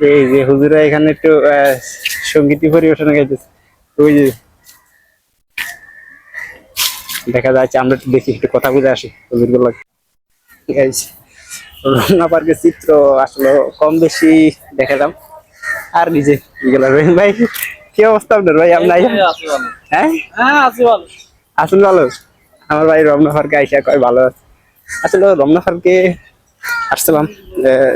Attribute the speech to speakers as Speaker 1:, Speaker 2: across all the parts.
Speaker 1: এই যে হুজুরা এখানে একটু সঙ্গীতী পরিবেশনা গাইতেছে ওই যে দেখা যাচ্ছে আমরা একটু দেখি একটু কথা বুঝে আসি হুজুরগুলো রমনা পার্কের চিত্র আসলে কম বেশি দেখা দেখালাম আর নিজে এগুলো রহিম ভাই কি অবস্থা আপনার ভাই? আপনার হ্যাঁ?
Speaker 2: হ্যাঁ ভালো।
Speaker 1: আসুন ভালো? আমার ভাই রমনা পার্কে আইসা কয় ভালো আছে। আসলে রমনা পার্কে আসছিলাম আহ,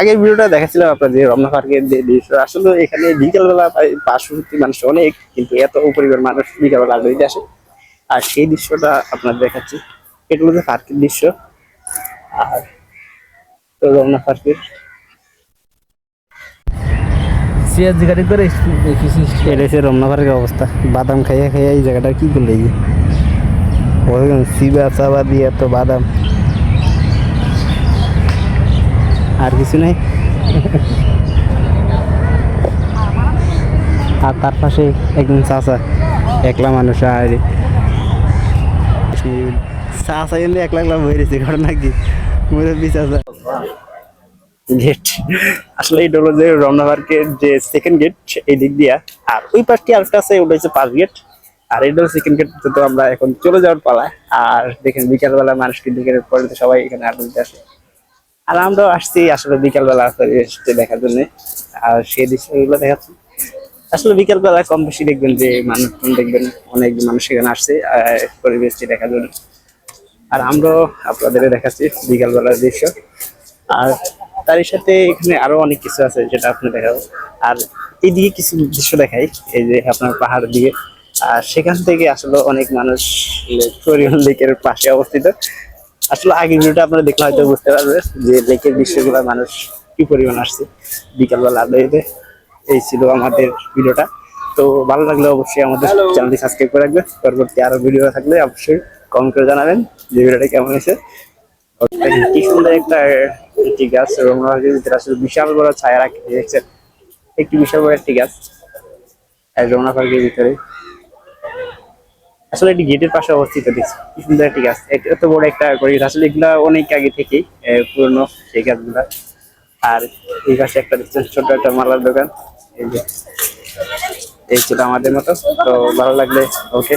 Speaker 1: আগের ভিডিওটা দেখাচ্ছিলাম আপনার যে রমনা পার্কের যে দৃশ্য। আসলে এখানে বিকেলবেলা পার্শ্ববর্তী মানুষ অনেক কিন্তু এত পরিবার মানুষ বিকেলবেলা আড্ডা আসে। আর সেই দৃশ্যটা আপনার দেখাচ্ছি। এটা হচ্ছে পার্কের দৃশ্য। আর তো রমনা পার্কের
Speaker 2: সিএসজি গাড়ি করে
Speaker 1: এটা হচ্ছে রমনা পার্কের অবস্থা। বাদাম খাইয়া খাইয়া এই জায়গাটা কি করলে ওরকম সিবা চাবা দিয়ে এত বাদাম। আর কিছু নাই। আর তার পাশে একজন চাচা, একলা মানুষ আর একলা একলা ঘটনা কি? গেট আসলে এটা হলো যে রমনা পার্কের যে সেকেন্ড গেট এই দিক দিয়া। আর ওই পাশটি আরেকটা আছে ওটা হচ্ছে পাঁচ গেট আর এটা সেকেন্ড গেট তো আমরা এখন চলে যাওয়ার পালা। আর দেখেন বিকালবেলা মানুষ কিন্তু পরে সবাই এখানে আড্ডা আসে। আর আমরাও আসছি আসলে বিকালবেলা পরিবেশটা দেখার জন্য। আর সেই দৃশ্যগুলো দেখাচ্ছি। আসলে বিকালবেলা কম বেশি দেখবেন যে মানুষজন দেখবেন, অনেক মানুষ এখানে আসছে পরিবেশটি দেখার জন্য। আর আমরাও আপনাদের দেখাচ্ছি বিকালবেলার দৃশ্য। আর তারই সাথে এখানে আরও অনেক কিছু আছে যেটা আপনি দেখাবো। আর এইদিকে কিছু দৃশ্য দেখাই, এই যে আপনার পাহাড়ের দিকে। আর সেখান থেকে আসলে অনেক মানুষ লেকের পাশে অবস্থিত। আসলে আগের ভিডিওটা আপনারা দেখলে হয়তো বুঝতে পারবেন যে লেকের দৃশ্যগুলো মানুষ কি পরিমাণ আসছে। বিকালবেলা আড্ডা এই ছিল আমাদের ভিডিওটা। তো ভালো লাগলে অবশ্যই আমাদের চ্যানেলটি সাবস্ক্রাইব করে রাখবেন। পরবর্তী আরও ভিডিও থাকলে অবশ্যই কমেন্ট করে জানাবেন যে ভিডিওটা কেমন হয়েছে। কি সুন্দর একটা একটি গাছ ভিতরে আসলে বিশাল বড় ছায়া রাখে দেখছেন? একটি বিশাল বড় একটি গাছ আর রমনা পার্কের ভিতরে। আসলে এটি গেটের পাশে অবস্থিত দেখছি। কি সুন্দর একটি গাছ। এত- বড় একটা করে আসলে এগুলা অনেক আগে থেকেই পুরনো সেই গাছগুলা। আর এই পাশে একটা দেখছেন ছোট একটা মালার দোকান। এই যে, এই ছিল আমাদের মতো। তো ভালো লাগলে, ওকে।